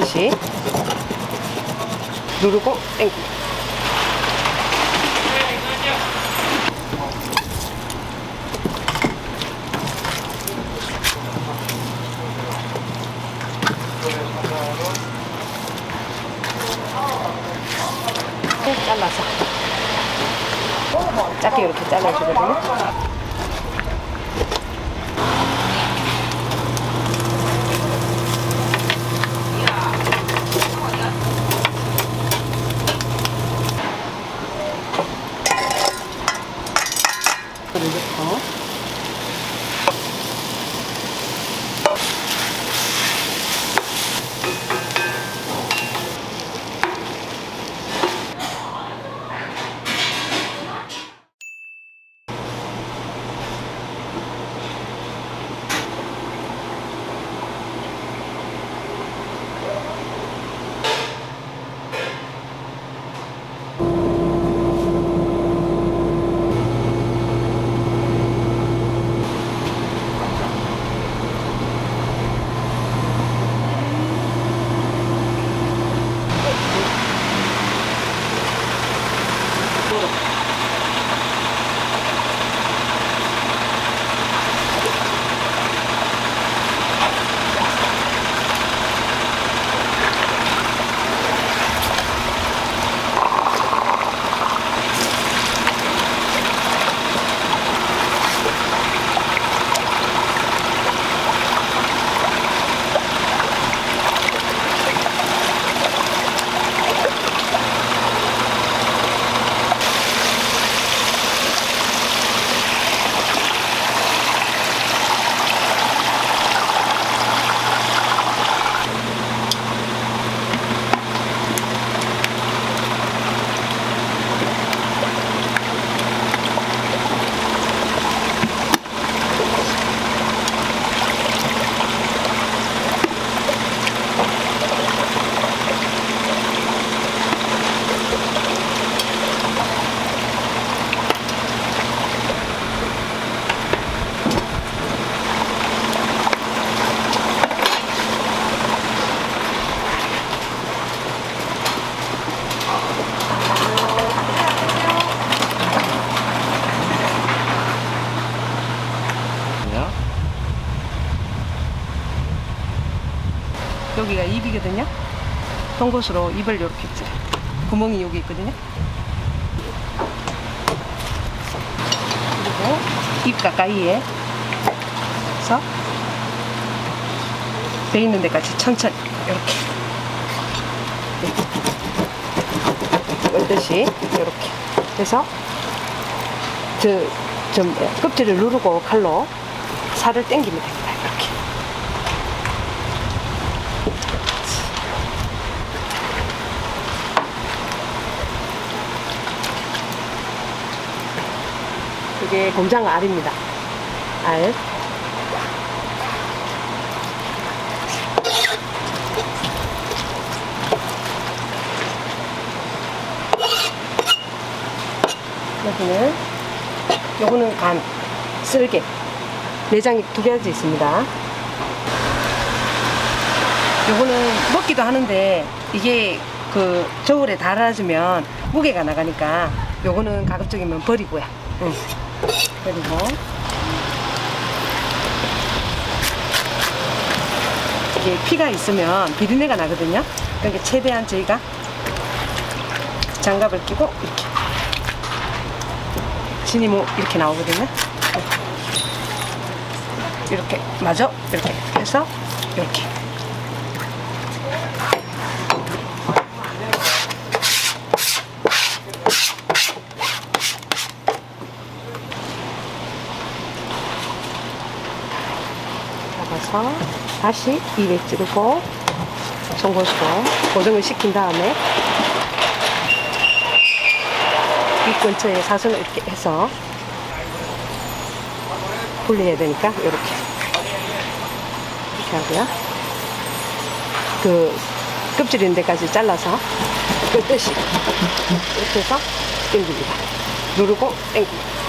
듯이. 누르고 당기고 잘라서. 작게 이렇게 잘라주거든요. 동곳으로 입을 이렇게 찌 구멍이 여기 있거든요. 그리고 입 가까이에 서배 있는 데까지 천천히 이렇게 듯이 이렇게 해서 저 좀 껍질을 누르고 칼로 살을 됩니다. 그게 곰장 알입니다. 알. 여기는 요거는 간, 쓸개. 내장이 두 가지 있습니다. 요거는 먹기도 하는데 이게 그 겨울에 달아지면 무게가 나가니까 요거는 가급적이면 버리고요. 응. 그리고 이게 피가 있으면 비린내가 나거든요. 그러니까 최대한 저희가 장갑을 끼고 이렇게 진이 뭐 이렇게 나오거든요. 이렇게 마저 이렇게 해서 이렇게 잡아서 다시 입에 찌르고 송곳으로 고정을 시킨 다음에 입 근처에 사선을 이렇게 해서 분리해야 되니까 이렇게 이렇게 하고요. 그 껍질 있는 데까지 잘라서 끝끝이 이렇게 해서 당깁니다. 누르고 당깁니다.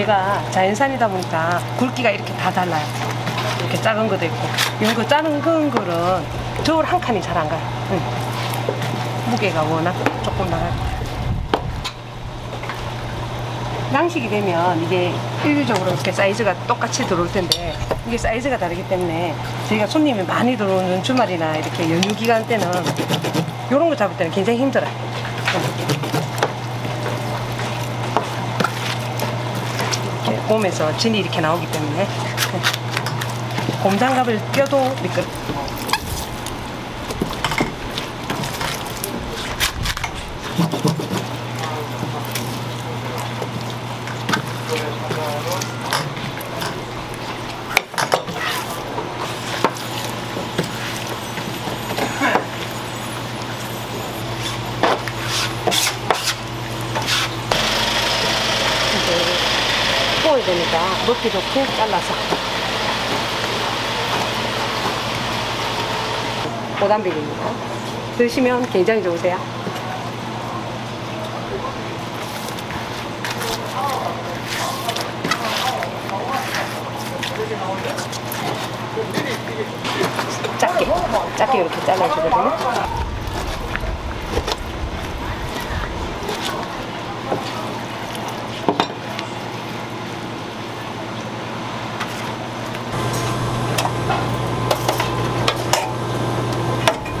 얘가 자연산이다 보니까 굵기가 이렇게 다 달라요. 이렇게 작은 것도 있고. 이런 거 작은 큰 거는 저울 한 칸이 잘 안 가요. 응. 무게가 워낙 조금 나가요. 양식이 되면 이게 일률적으로 이렇게 사이즈가 똑같이 들어올 텐데 이게 사이즈가 다르기 때문에 저희가 손님이 많이 들어오는 주말이나 이렇게 연휴 기간 때는 이런 거 잡을 때는 굉장히 힘들어요. 이 몸에서 진이 이렇게 나오기 때문에 곰장갑을 껴도 미끄러. 이제 구워야 되니까 먹기 좋게 잘라서 고단백입니다. 드시면 굉장히 좋으세요. 작게, 작게 이렇게 잘라주거든요.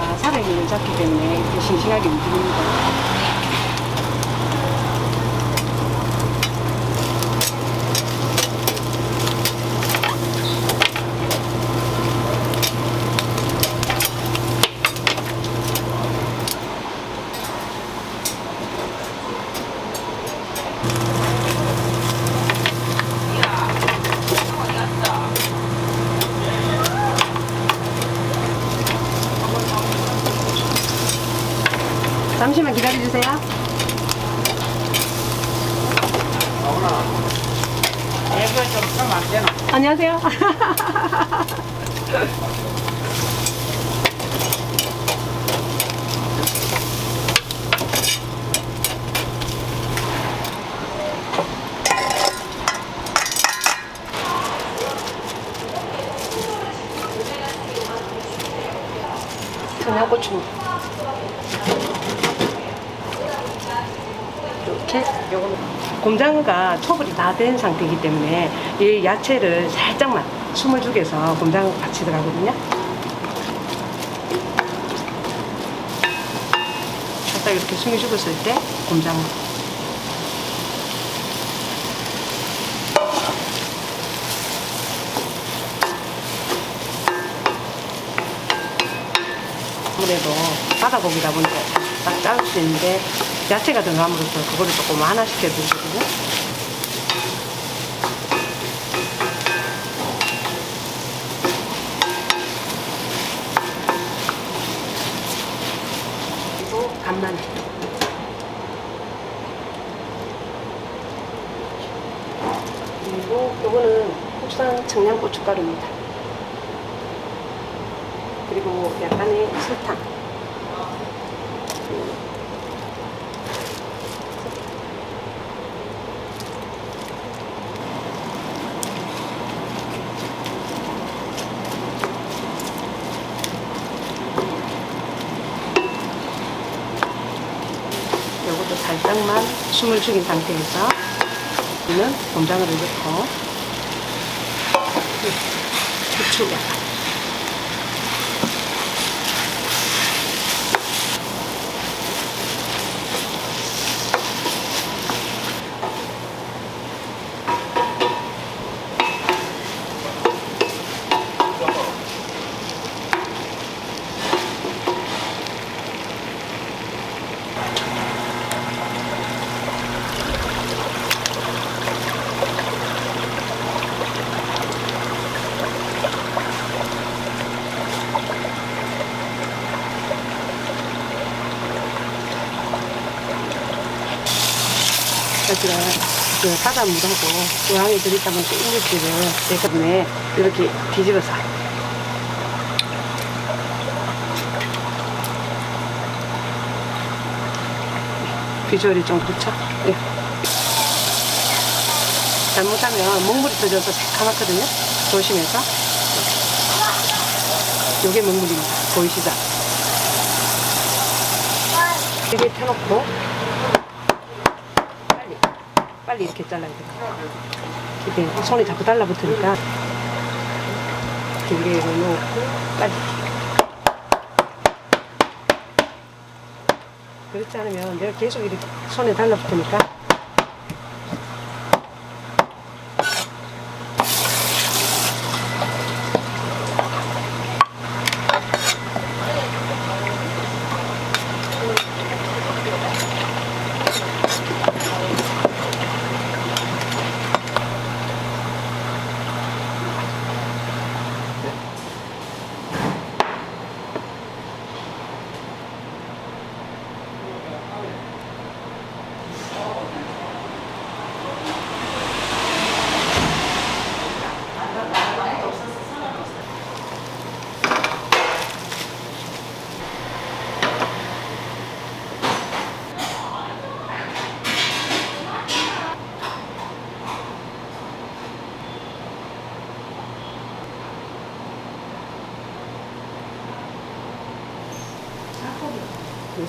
아, 살아있는 잡기 때문에 이렇게 싱싱하게 움직입니다. 잠시만 기다려주세요. 되나? 안녕하세요. 청양고추 이렇게 요거는 곰장어가 초벌이 다 된 상태이기 때문에 이 야채를 살짝만 숨을 죽여서 곰장어 같이 들어가거든요. 살짝 이렇게 숨이 죽었을 때 곰장어. 아무래도 바다 고기다 보니까 딱 자를 수 있는데 야채가 들어감으로써 그거를 조금 완화시켜 주거든요. 그리고 간마늘. 그리고 요거는 국산 청양 고춧가루입니다. 그리고 약간의 설탕. 요것도 살짝만 숨을 죽인 상태에서 우리는 곰장어를 넣고 후추 약간 사실은 그 바닷물하고 우항에 들어있다 보니까 이물질을 때문에 이렇게 뒤집어서 비주얼이 좀 그렇죠? 예. 잘못하면 먹물이 터져서 새카맣거든요. 조심해서. 요게 먹물입니다. 보이시죠? 이게 펴놓고 빨리 이렇게 잘라야 돼요. 이게 손이 자꾸 달라붙으니까. 길게 놓고 빨리. 그렇지 않으면 내가 계속 이렇게 손에 달라붙으니까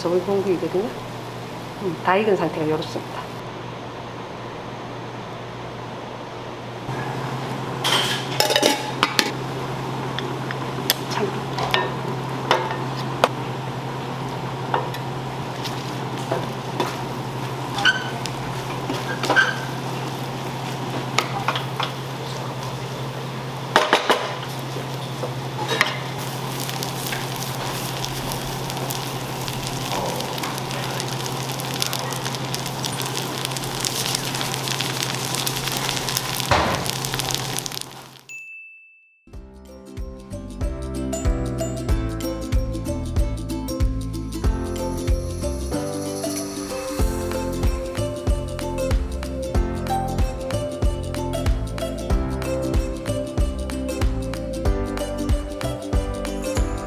서울 공구이거든요. 음, 다 익은 상태가 이렇습니다.